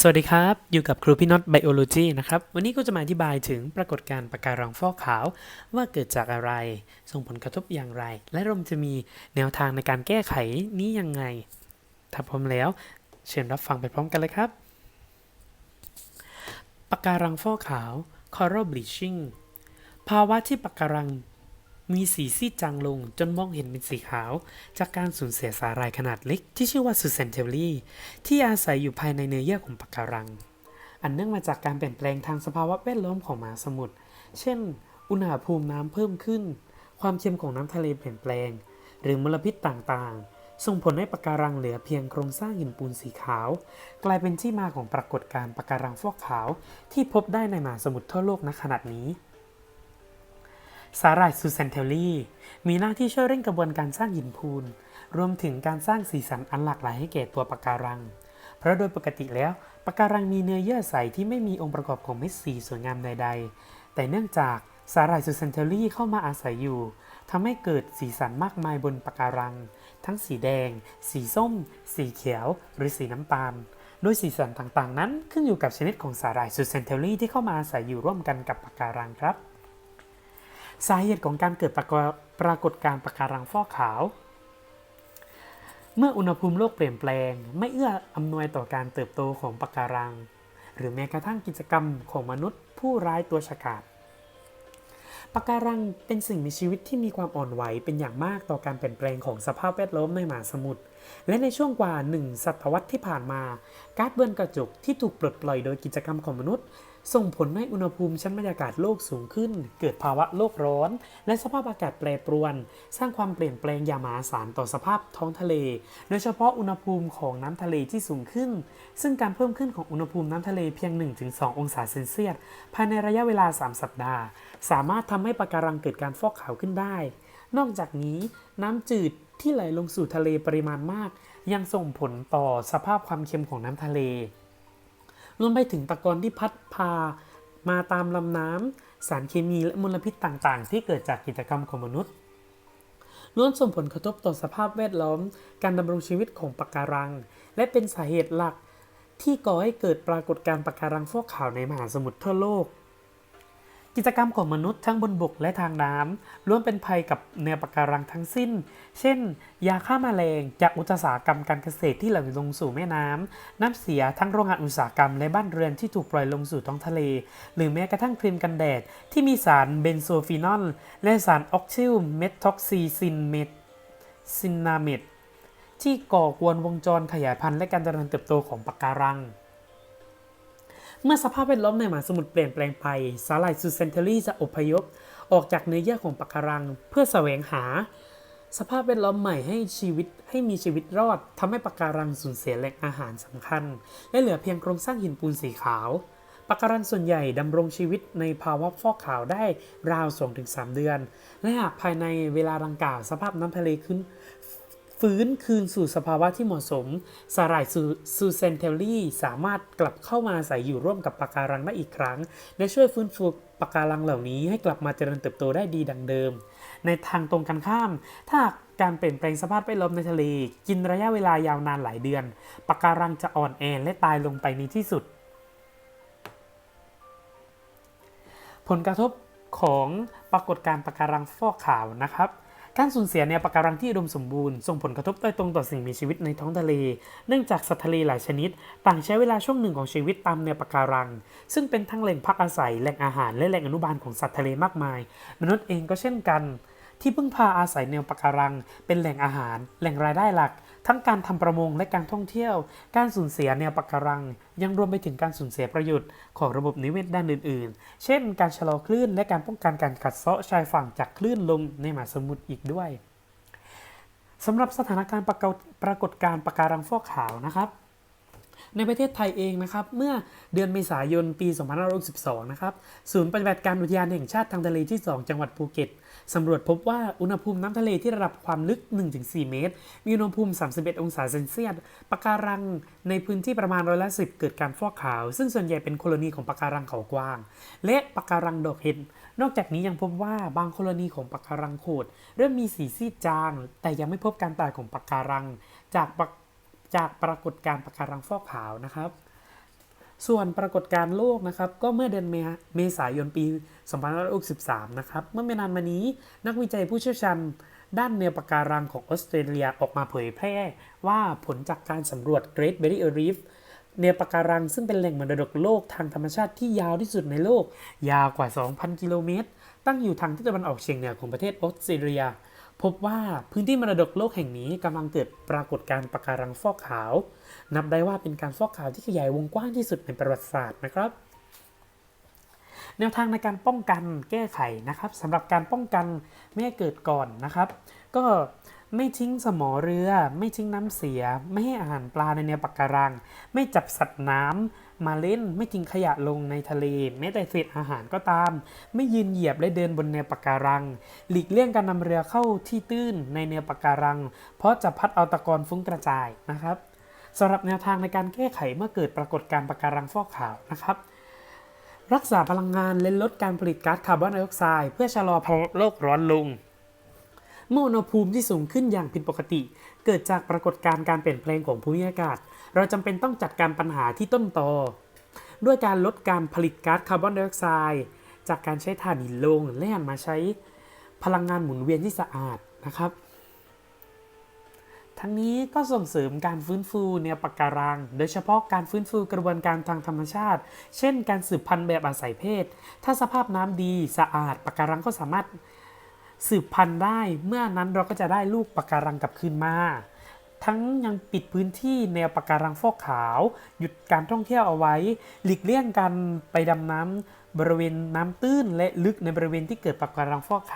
สวัสดีครับ อยู่กับครูพี่น็อตไบโอโลจีนะครับ วันนี้ก็จะมาอธิบายถึงปรากฏการณ์ปะการังฟอกขาว ว่าเกิดจากอะไร ส่งผลกระทบอย่างไร และเราจะมีแนวทางในการแก้ไขนี้ยังไง ถ้าพร้อมแล้ว เชิญรับฟังไปพร้อมกันเลยครับ ปะการังฟอกขาว coral bleaching ภาวะที่ปะการัง มีสีซีดจางลงจนมองเห็นเป็นสีขาว จากการสูญเสียสาหร่ายขนาดเล็กที่ชื่อว่าซูเซนเทลลี่ ที่อาศัยอยู่ภายในเนื้อเยื่อของปะการัง อันเนื่องมาจากการเปลี่ยนแปลงทางสภาวะแวดล้อมของมหาสมุทร เช่น อุณหภูมิน้ำเพิ่มขึ้น ความเค็มของน้ำทะเลเปลี่ยนแปลง หรือมลพิษต่างๆ ส่งผลให้ปะการังเหลือเพียงโครงสร้างหินปูนสีขาว กลายเป็นที่มาของปรากฏการณ์ปะการังฟอกขาว ที่พบได้ในมหาสมุทรทั่วโลกณขณะนี้ สาหร่ายซูเซนเทลลี่ มีหน้าที่ช่วยเร่งกระบวนการสร้างหินปูน รวมถึงการสร้างสีสันอันหลากหลายให้แก่ตัวปะการัง เพราะโดยปกติแล้วปะการังมีเนื้อเยื่อใสที่ไม่มีองค์ประกอบของเม็ดสีสวยงามใด ๆ แต่เนื่องจากสาหร่ายซูเซนเทลลี่เข้ามาอาศัยอยู่ทำให้เกิดสีสันมากมายบนปะการัง ทั้งสีแดง สีส้ม สีเขียว หรือสีน้ำตาลโดยสีสันต่างๆ นั้นขึ้นอยู่กับชนิดของสาหร่ายซูเซนเทลลี่ที่เข้ามาอาศัยอยู่ร่วมกันกับปะการังครับ สาเหตุของการเกิดปรากฏปรากฏการณ์ปะการังฟอกขาว เมื่ออุณหภูมิโลกเปลี่ยนแปลง ไม่เอื้ออำนวยต่อการเติบโตของปะการัง หรือแม้กระทั่งกิจกรรมของมนุษย์ผู้ร้ายตัวฉกาจปะการังเป็นสิ่งมีชีวิตที่มีความอ่อนไหวเป็นอย่างมากต่อการเปลี่ยนแปลงของสภาพแวดล้อมในมหาสมุทร และในช่วงกว่าหนึ่งศตวรรษที่ผ่านมาก๊าซเรือนกระจกที่ถูกปลดปล่อยโดยกิจกรรมของมนุษย์ ส่งผลให้อุณหภูมิชั้นบรรยากาศโลกสูงขึ้น เกิดภาวะโลกร้อน และสภาพอากาศแปรปรวน สร้างความเปลี่ยนแปลงอย่างมหาศาลต่อสภาพท้องทะเล โดยเฉพาะอุณหภูมิของน้ำทะเลที่สูงขึ้น ซึ่งการเพิ่มขึ้นของอุณหภูมิน้ำทะเลเพียง 1-2 องศาเซนเซียสภายในระยะเวลา 3 สัปดาห์ สามารถทำให้ปะการังเกิดการฟอกขาวขึ้นได้ นอกจากนี้น้ำจืด ที่ไหลลงสู่ทะเลปริมาณมาก ยังส่งผลต่อสภาพความเค็มของน้ำทะเล รวมไปถึงตะกอนที่พัดพามาตามลำน้ำสารเคมีและมลพิษต่างๆ ที่เกิดจากกิจกรรมของมนุษย์ล้วนส่งผลกระทบต่อสภาพแวดล้อม การดำรงชีวิตของปะการัง และเป็นสาเหตุหลักที่ก่อให้เกิดปรากฏการณ์ปะการังฟอกขาวในมหาสมุทรทั่วโลก กิจกรรมของมนุษย์ทั้งบนบกและทางน้ำล้วนเป็นภัยกับแนวปะการังทั้งสิ้น เช่น ยาฆ่าแมลงจากอุตสาหกรรมการเกษตรที่ไหลลงสู่แม่น้ำ น้ำเสียทั้งโรงงานอุตสาหกรรมและบ้านเรือนที่ถูกปล่อยลงสู่ท้องทะเล หรือแม้กระทั่งครีมกันแดด ที่มีสารเบนโซฟีนอล และสารออกซิลเมท็อกซีซินเมทซินนาเมตที่ก่อกวนวงจรขยายพันธุ์และการเจริญเติบโตของปะการัง เมื่อสภาพแวดล้อมในมหาสมุทรเปลี่ยนแปลงไป สาหร่ายซูเซนเทลลี่จะอพยพ ออกจากเนื้อเยื่อของปะการัง เพื่อแสวงหา สภาพแวดล้อมใหม่ให้ชีวิตให้มีชีวิตรอดทำให้ปะการังสูญเสียแหล่งอาหารสำคัญ และเหลือเพียงโครงสร้างหินปูนสีขาวปะการังส่วนใหญ่ดำรงชีวิตในภาวะฟอกขาวได้ราว 2-3 เดือน และหากภายในเวลาดังกล่าวสภาพน้ำทะเลขึ้น ฟื้นคืนสู่สภาวะที่เหมาะสม สาหร่ายซูเซนเทลลี่สามารถกลับเข้ามาอาศัยอยู่ร่วมกับปะการังได้อีกครั้ง และช่วยฟื้นฟูปะการังเหล่านี้ให้กลับมาเจริญเติบโตได้ดีดังเดิม ในทางตรงกันข้าม ถ้ากการเปลี่ยนแปลงสภาพแวดล้อมในทะเล กินระยะเวลายาวนานหลายเดือนปะการังจะอ่อนแอและตายลงไปในที่สุด ผลกระทบของปรากฏการณ์ปะการังฟอกขาวนะครับ การสูญเสียแนวปะการังที่อุดมสมบูรณ์ส่งผลกระทบโดยตรงต่อสิ่งมีชีวิตในท้องทะเล เนื่องจากสัตว์ทะเลหลายชนิด ต่างใช้เวลาช่วงหนึ่งของชีวิตตามแนวปะการัง ซึ่งเป็นทั้งแหล่งพักอาศัยแหล่งอาหารและแหล่งอนุบาลของสัตว์ทะเลมากมาย มนุษย์เองก็เช่นกัน ที่พึ่งพาอาศัยแนวปะการัง เป็นแหล่งอาหาร แหล่งรายได้หลัก ทั้งการทำประมงและการท่องเที่ยว การสูญเสียแนวปะการัง ยังรวมไปถึงการสูญเสียประโยชน์ของระบบนิเวศด้านอื่น ๆ เช่น การชะลอคลื่นและการป้องกันการกัดเซาะชายฝั่งจากคลื่นลมในมหาสมุทรอีกด้วยสำหรับสถานการณ์ปรากฏการณ์ปะการังฟอกขาวนะครับในประเทศไทยเองนะครับ เมื่อเดือนเมษายนปี 2562 นะครับ ศูนย์ปฏิบัติการอุทยานแห่งชาติทางทะเลที่ 2 จังหวัดภูเก็ต สำรวจพบว่าอุณหภูมิน้ำทะเลที่ระดับความลึก 1-4 เมตร มีอุณหภูมิ 31 องศาเซนเซียสปะการังในพื้นที่ประมาณร้อยละ10เกิดการฟอกขาว ซึ่งส่วนใหญ่เป็นโคโลนีของปะการังเขากว้าง และปะการังดอกเห็ดนอกจากนี้ยังพบว่าบางโคโลนีของปะการังโขดเริ่มมีสีซีดจาง แต่ยังไม่พบการตายของปะการัง จากจากปรากฏการปะการังฟอกขาวนะครับ ส่วนปรากฏการณ์โลกนะครับ ก็เมื่อเดือนเมษายนปี 2563 นะครับ เมื่อไม่นานมานี้นักวิจัยผู้เชี่ยวชาญด้านแนวปะการังของออสเตรเลียออกมาเผยแพร่ว่าผลจากการสำรวจ Great Barrier Reef แนวปะการังซึ่งเป็นแหล่งมรดกโลกทางธรรมชาติที่ยาวที่สุดในโลก ยาวกว่า 2,000 กิโลเมตร ตั้งอยู่ทางทิศตะวันออกเฉียงเหนือของประเทศออสเตรเลีย พบว่าพื้นที่มรดกโลกแห่งนี้กำลังเกิดปรากฏการณ์ปะการังฟอกขาว นับได้ว่าเป็นการฟอกขาวที่ขยายวงกว้างที่สุดในประวัติศาสตร์นะครับ แนวทางในการป้องกันแก้ไขนะครับสำหรับการป้องกันไม่ให้เกิดก่อนนะครับ ก็ไม่ทิ้งสมอเรือ ไม่ทิ้งน้ำเสีย ไม่ให้อาหารปลาในแนวปะการัง ไม่จับสัตว์น้ำ มาเล่นไม่ทิ้งขยะลงในทะเล แม้แต่เศษอาหารก็ตาม ไม่ยืนเหยียบและเดินบนแนวปะการัง หลีกเลี่ยงการนำเรือเข้าที่ตื้นในแนวปะการัง เพราะจะพัดเอาตะกอนฟุ้งกระจายนะครับสำหรับแนวทางในการแก้ไขเมื่อเกิดปรากฏการณ์ปะการังฟอกขาวนะครับรักษาพลังงานและลดการผลิตก๊าซคาร์บอนไดออกไซด์เพื่อชะลอภาวะโลกร้อนลง เมื่ออุณหภูมิที่สูงขึ้นอย่างผิดปกติ เกิดจากปรากฏการณ์การเปลี่ยนแปลงของภูมิอากาศ เราจำเป็นต้องจัดการปัญหาที่ต้นตอด้วยการลดการผลิตก๊าซคาร์บอนไดออกไซด์จากการใช้ถ่านหินลงและหันมาใช้พลังงานหมุนเวียนที่สะอาดนะครับ ทั้งนี้ก็ส่งเสริมการฟื้นฟูแนวปะการัง โดยเฉพาะการฟื้นฟูกระบวนการทางธรรมชาติ เช่น การสืบพันธุ์แบบอาศัยเพศ ถ้าสภาพน้ำดีสะอาดปะการังก็สามารถ สืบพันธุ์ได้ เมื่อนั้นเราก็จะได้ลูกปะการังกลับคืนมา ทั้งยังปิดพื้นที่แนวปะการังฟอกขาว หยุดการท่องเที่ยวเอาไว้ หลีกเลี่ยงการไปดำน้ำบริเวณน้ำตื้นและลึกในบริเวณที่เกิดปะการังฟอกขาว